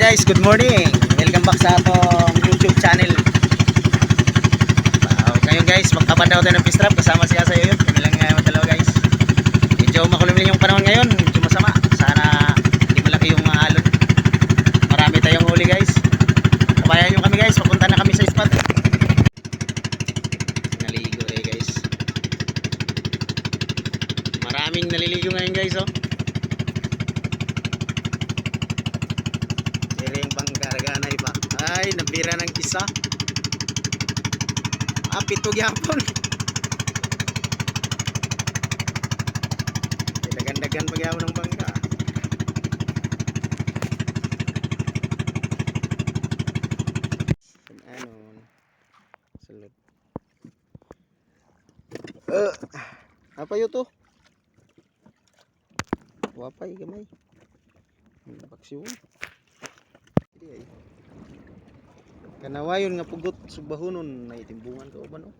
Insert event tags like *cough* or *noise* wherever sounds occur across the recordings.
guys, good morning. Welcome back sa atong YouTube channel. Uh, ngayon guys, magkabandaw tayo ng fish trap kasama siya sa iyo. Kami lang ngayon dalawa guys. Medyo makulimlim yung panahon ngayon, medyo masama. Sana hindi malaki yung mga alon. Marami tayong huli guys. Kabayan nyo kami guys, papunta na kami sa spot. Naligo eh guys. Maraming naliligo ngayon guys oh. Ay, nabira ng isa. Ah, pito gyapon. Dagan-dagan *laughs* pa gyapon ng bangka. Ano? Salud. Uh, apa yun to? Wapay gamay. Baksiyon. Di ay. Kanawayon nga pugot subahonon na itimbungan ka uban oh.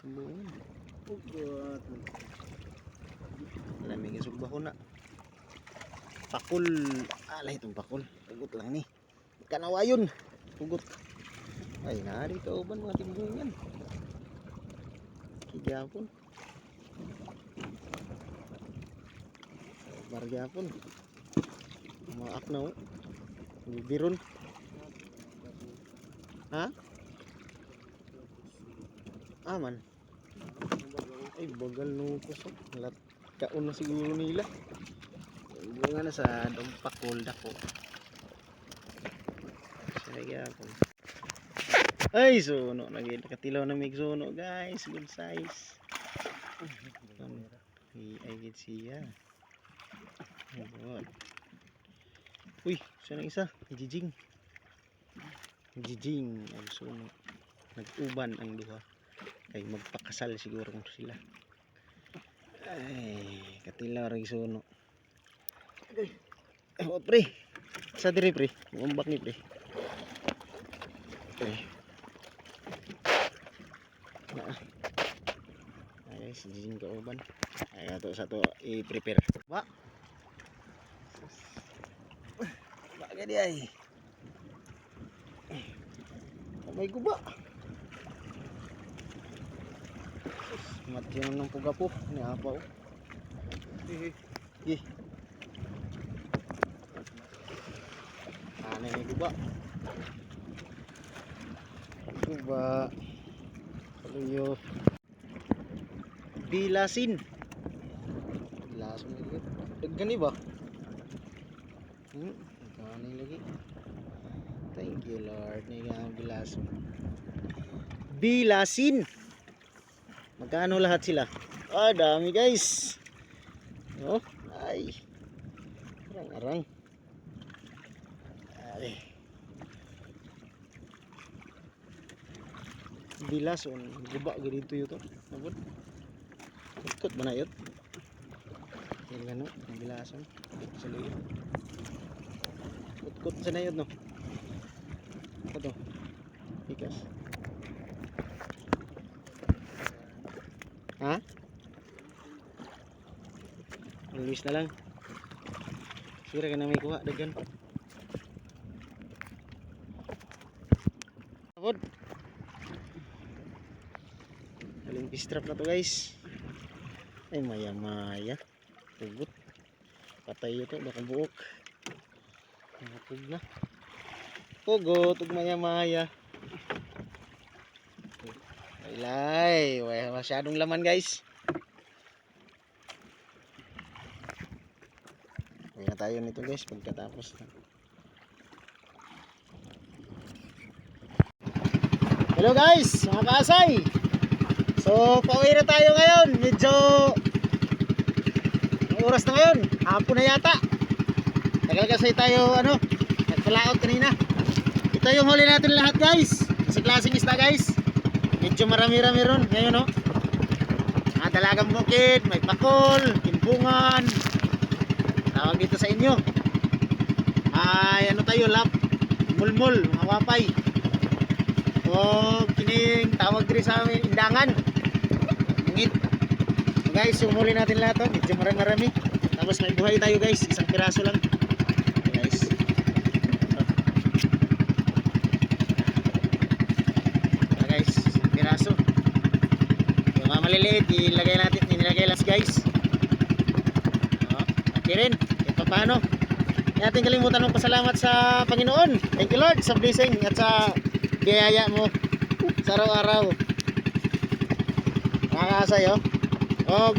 Timbungan. Pugot. Lamig nga subahon na. Pakul. Alay itong pakul. Pugot lang ni. Kanawayon. Pugot. Ay nari ka uban mga timbungan. Kigyapon. Bargyapon. Mga aknaw. Bibiron. Ha? Aman. Ay, bagal ko so. Lat kaon na siguro nila. Bunga na sa dumpakol dako. Sige ako. Ay, suno. Nakatilaw na mig suno, guys. Good size. Ay, ay, get siya. Good. Uy, saan ang isa? Jijing. Jijing ang suno. Nag-uban ang duha. Kay magpakasal siguro sila. Ay, katilaw rin suno. Eh, oh, pre. Sa dire, pre. Umbak ni, pre. Pre. Na. Ay, si Jijing kauban. Ay, ato sa to i-prepare. Ba? Bagay di ay. Kamay ko ba? Matyan ng puga po. Ni apa o. Gi. Ano ni guba? Guba. Kaluyo. Bilasin. Bilasin lagi. Dagani ba? Hmm, gani lagi. Thank you Lord. Ni nga ang bilasin. Bilasin. Magkano lahat sila? Ah, dami guys. Oh, ay. Arang-arang. Ay. Bilas on guba ganito yun to. Nabot. Kutkot ba na yun? Yan gano, bilasan. Sa luyo. Kutkot sa na yun no. Ito. Ikas. Ha? Luis na lang. Sira ka na may kuha, dagan. Abot. Aling pistrap na to guys. Ay maya maya. Tugot. Patay ito, baka buok. Matug na. Pugot, ug maya maya. Wailay, wala masyadong laman guys. Na tayo nito guys pagkatapos. Hello guys, mga kaasay. So, pauwi na tayo ngayon. Medyo oras na ngayon, hapon na yata. Tagal tayo ano, nagpalaot kanina. Ito yung huli natin lahat guys. Sa klaseng isda guys. Medyo marami-rami ron. Ngayon no. Mga dalagang bukid, may pakol, kimbungan. Tawag dito sa inyo. Ay ano tayo, lap. Mulmul, mga wapay. O kining tawag diri sa amin, indangan. Mungit. So, guys, yung huli natin lahat to. Medyo marami-marami. Tapos may buhay tayo guys. Isang piraso lang. Okay, guys. Maliliit, ilagay natin, nilagay lang guys. Oh, okay rin, kahit pa paano. Natin kalimutan ng pasalamat sa Panginoon. Thank you Lord sa blessing at sa biyaya mo sa araw-araw. Nakakasay oh. Oh,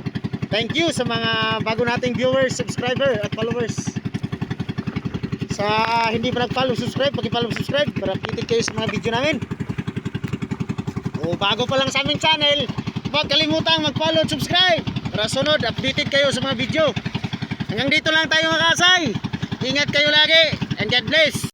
thank you sa mga bago nating viewers, subscriber at followers. Sa hindi pa nag-follow, subscribe, paki-follow, subscribe para updated kayo sa mga video namin. O bago pa lang sa aming channel, huwag kalimutang mag-follow at subscribe para sunod, updated kayo sa mga video. Hanggang dito lang tayo mga kasay. Ingat kayo lagi and God bless.